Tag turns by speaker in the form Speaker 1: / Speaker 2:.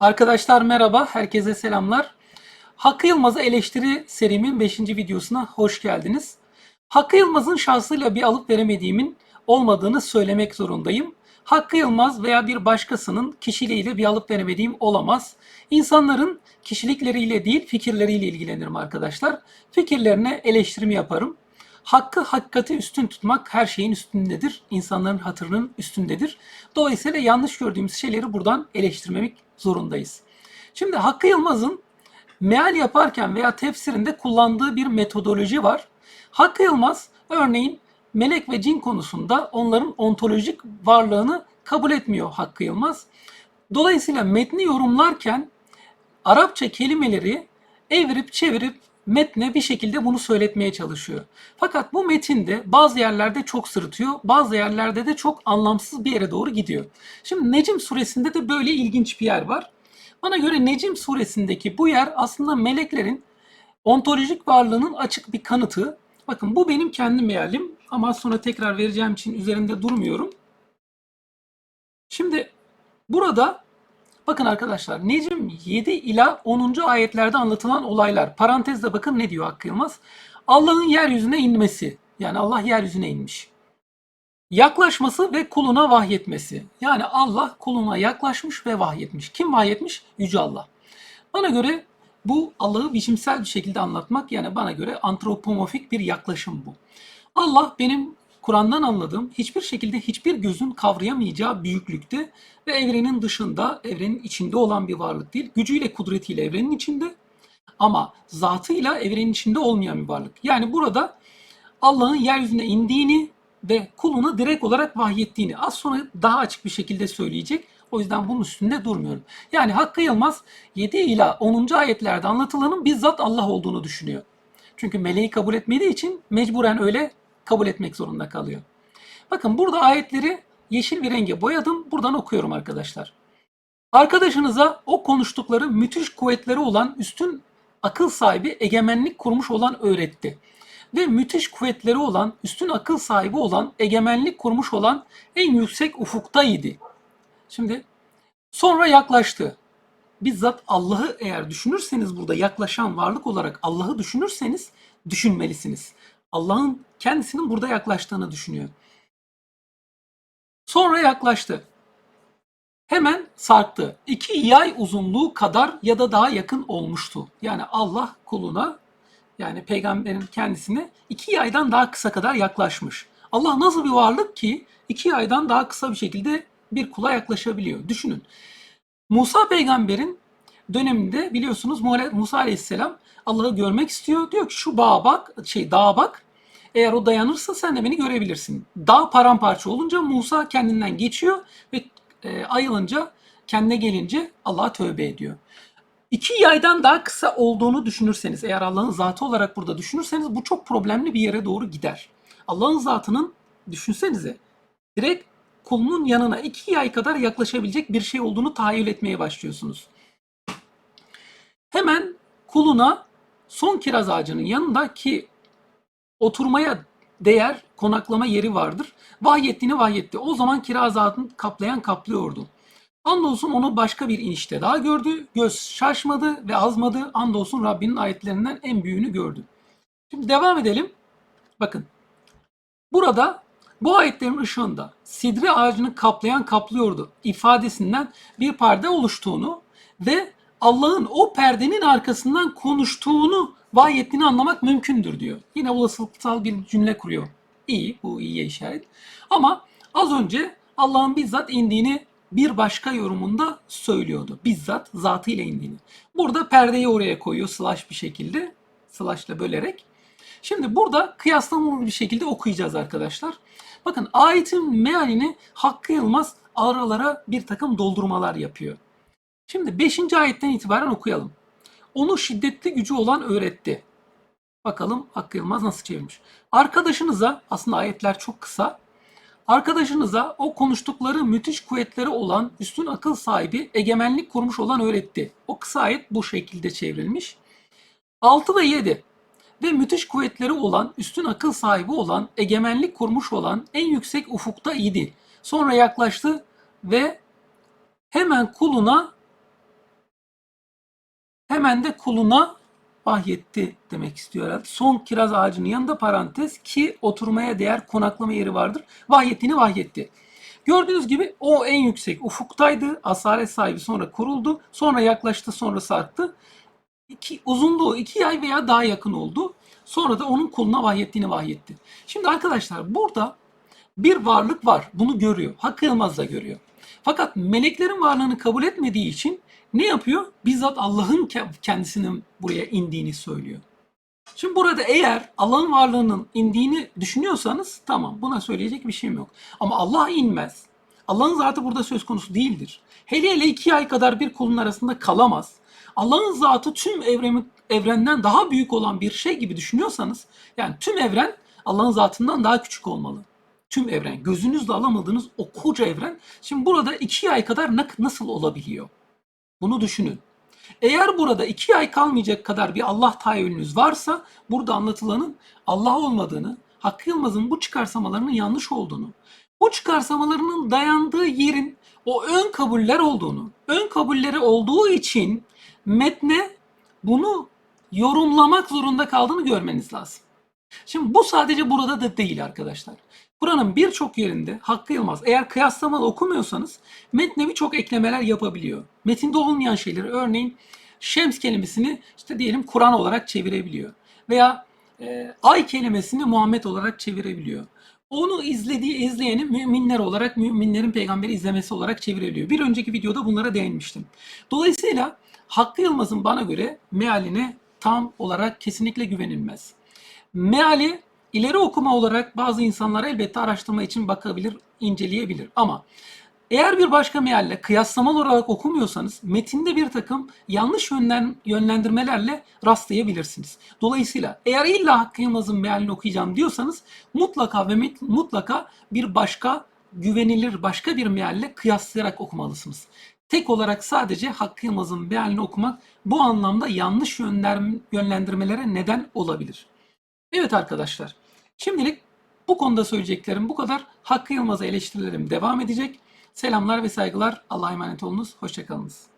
Speaker 1: Arkadaşlar merhaba, herkese selamlar. Hakkı Yılmaz'a eleştiri serimin 5. videosuna hoş geldiniz. Hakkı Yılmaz'ın şahsıyla bir alıp veremediğimin olmadığını söylemek zorundayım. Hakkı Yılmaz veya bir başkasının kişiliğiyle bir alıp veremediğim olamaz. İnsanların kişilikleriyle değil fikirleriyle ilgilenirim arkadaşlar. Fikirlerine eleştirimi yaparım. Hakkı hakikati üstün tutmak her şeyin üstündedir. İnsanların hatırının üstündedir. Dolayısıyla yanlış gördüğümüz şeyleri buradan eleştirmemek zorundayız. Şimdi Hakkı Yılmaz'ın meal yaparken veya tefsirinde kullandığı bir metodoloji var. Hakkı Yılmaz örneğin melek ve cin konusunda onların ontolojik varlığını kabul etmiyor Hakkı Yılmaz. Dolayısıyla metni yorumlarken Arapça kelimeleri evirip çevirip metne bir şekilde bunu söyletmeye çalışıyor. Fakat bu metinde bazı yerlerde çok sırıtıyor, bazı yerlerde de çok anlamsız bir yere doğru gidiyor. Şimdi Necim suresinde de böyle ilginç bir yer var. Bana göre Necim suresindeki bu yer aslında meleklerin ontolojik varlığının açık bir kanıtı. Bakın bu benim kendi mealim ama sonra tekrar vereceğim için üzerinde durmuyorum. Şimdi burada bakın arkadaşlar Necim 7 ila 10. ayetlerde anlatılan olaylar. Parantezde bakın ne diyor Hakkı Yılmaz? Allah'ın yeryüzüne inmesi. Yani Allah yeryüzüne inmiş. Yaklaşması ve kuluna vahyetmesi. Yani Allah kuluna yaklaşmış ve vahyetmiş. Kim vahyetmiş? Yüce Allah. Bana göre bu Allah'ı biçimsel bir şekilde anlatmak yani bana göre antropomorfik bir yaklaşım bu. Allah benim Kur'an'dan anladığım hiçbir şekilde hiçbir gözün kavrayamayacağı büyüklükte ve evrenin dışında, evrenin içinde olan bir varlık değil. Gücüyle, kudretiyle evrenin içinde ama zatıyla evrenin içinde olmayan bir varlık. Yani burada Allah'ın yeryüzüne indiğini ve kuluna direkt olarak vahyettiğini az sonra daha açık bir şekilde söyleyecek. O yüzden bunun üstünde durmuyorum. Yani Hakkı Yılmaz 7 ila 10. ayetlerde anlatılanın bizzat Allah olduğunu düşünüyor. Çünkü meleği kabul etmediği için mecburen öyle kabul etmek zorunda kalıyor. Bakın burada ayetleri yeşil bir renge boyadım. Buradan okuyorum arkadaşlar. Arkadaşınıza o konuştukları müthiş kuvvetleri olan üstün akıl sahibi egemenlik kurmuş olan öğretti. Ve müthiş kuvvetleri olan, üstün akıl sahibi olan, egemenlik kurmuş olan en yüksek ufuktaydı. Şimdi sonra yaklaştı. Bizzat Allah'ı eğer düşünürseniz burada yaklaşan varlık olarak Allah'ı düşünürseniz düşünmelisiniz. Allah'ın kendisinin burada yaklaştığını düşünüyor. Sonra yaklaştı. Hemen sarktı. İki yay uzunluğu kadar ya da daha yakın olmuştu. Yani Allah kuluna yani peygamberin kendisine iki yaydan daha kısa kadar yaklaşmış. Allah nasıl bir varlık ki iki yaydan daha kısa bir şekilde bir kula yaklaşabiliyor. Düşünün. Musa peygamberin döneminde biliyorsunuz Musa aleyhisselam Allah'ı görmek istiyor. Diyor ki şu bağa bak, şey dağa bak. Eğer o dayanırsa sen de beni görebilirsin. Dağ paramparça olunca Musa kendinden geçiyor ve e, ayılınca kendine gelince Allah'a tövbe ediyor. İki yaydan daha kısa olduğunu düşünürseniz, eğer Allah'ın zatı olarak burada düşünürseniz bu çok problemli bir yere doğru gider. Allah'ın zatının düşünsenize direkt kulunun yanına iki yay kadar yaklaşabilecek bir şey olduğunu tahayyül etmeye başlıyorsunuz. Hemen kuluna son kiraz ağacının yanında ki oturmaya değer konaklama yeri vardır. Vahyettiğini vahyetti. O zaman kiraz ağacını kaplayan kaplıyordu. Andolsun onu başka bir inişte daha gördü. Göz şaşmadı ve azmadı. Andolsun Rabbinin ayetlerinden en büyüğünü gördü. Şimdi devam edelim. Bakın. Burada bu ayetlerin ışığında sidre ağacını kaplayan kaplıyordu ifadesinden bir perde oluştuğunu ve Allah'ın o perdenin arkasından konuştuğunu vahyettiğini anlamak mümkündür diyor. Yine olasılıksal bir cümle kuruyor. İyi, bu iyiye işaret. Ama az önce Allah'ın bizzat indiğini bir başka yorumunda söylüyordu. Bizzat zatıyla indiğini. Burada perdeyi oraya koyuyor slash bir şekilde. Slash'la bölerek. Şimdi burada kıyaslamalı bir şekilde okuyacağız arkadaşlar. Bakın ayetin mealini Hakkı Yılmaz aralara bir takım doldurmalar yapıyor. Şimdi 5. ayetten itibaren okuyalım. Onu şiddetli gücü olan öğretti. Bakalım Hakkı Yılmaz nasıl çevirmiş. Arkadaşınıza, aslında ayetler çok kısa. Arkadaşınıza o konuştukları müthiş kuvvetleri olan üstün akıl sahibi egemenlik kurmuş olan öğretti. O kısa ayet bu şekilde çevrilmiş. 6 ve 7 ve müthiş kuvvetleri olan, üstün akıl sahibi olan, egemenlik kurmuş olan en yüksek ufukta idi. Sonra yaklaştı ve hemen kuluna hemen de kuluna vahyetti demek istiyor herhalde. Son kiraz ağacının yanında parantez ki oturmaya değer konaklama yeri vardır. Vahyetini vahyetti. Gördüğünüz gibi o en yüksek ufuktaydı. Asalet sahibi sonra kuruldu. Sonra yaklaştı sonra sarktı. İki, uzunluğu iki ay veya daha yakın oldu. Sonra da onun kuluna vahyettiğini vahyetti. Şimdi arkadaşlar burada bir varlık var. Bunu görüyor. Hakkı Yılmaz da görüyor. Fakat meleklerin varlığını kabul etmediği için ne yapıyor? Bizzat Allah'ın ke- kendisinin buraya indiğini söylüyor. Şimdi burada eğer Allah'ın varlığının indiğini düşünüyorsanız tamam buna söyleyecek bir şeyim yok. Ama Allah inmez. Allah'ın zatı burada söz konusu değildir. Hele hele iki ay kadar bir kulun arasında kalamaz. Allah'ın zatı tüm evreni, evrenden daha büyük olan bir şey gibi düşünüyorsanız yani tüm evren Allah'ın zatından daha küçük olmalı. Tüm evren gözünüzle alamadığınız o koca evren şimdi burada iki ay kadar na- nasıl olabiliyor? Bunu düşünün. Eğer burada iki ay kalmayacak kadar bir Allah tahayyülünüz varsa burada anlatılanın Allah olmadığını, Hakkı Yılmaz'ın bu çıkarsamalarının yanlış olduğunu, bu çıkarsamalarının dayandığı yerin o ön kabuller olduğunu, ön kabulleri olduğu için metne bunu yorumlamak zorunda kaldığını görmeniz lazım. Şimdi bu sadece burada da değil arkadaşlar. Kur'an'ın birçok yerinde Hakkı Yılmaz eğer kıyaslamalı okumuyorsanız metne birçok eklemeler yapabiliyor. Metinde olmayan şeyleri örneğin Şems kelimesini işte diyelim Kur'an olarak çevirebiliyor. Veya e, ay kelimesini Muhammed olarak çevirebiliyor. Onu izlediği izleyeni müminler olarak müminlerin peygamberi izlemesi olarak çevirebiliyor. Bir önceki videoda bunlara değinmiştim. Dolayısıyla Hakkı Yılmaz'ın bana göre mealine tam olarak kesinlikle güvenilmez. Meali ileri okuma olarak bazı insanlar elbette araştırma için bakabilir, inceleyebilir. Ama eğer bir başka mealle kıyaslamalı olarak okumuyorsanız metinde bir takım yanlış yönlen, yönlendirmelerle rastlayabilirsiniz. Dolayısıyla eğer illa Hakkı Yılmaz'ın mealini okuyacağım diyorsanız mutlaka ve met- mutlaka bir başka güvenilir başka bir mealle kıyaslayarak okumalısınız. Tek olarak sadece Hakkı Yılmaz'ın mealini okumak bu anlamda yanlış yönlendirmelere neden olabilir. Evet arkadaşlar, şimdilik bu konuda söyleyeceklerim bu kadar. Hakkı Yılmaz'a eleştirilerim devam edecek. Selamlar ve saygılar. Allah'a emanet olunuz. Hoşçakalınız.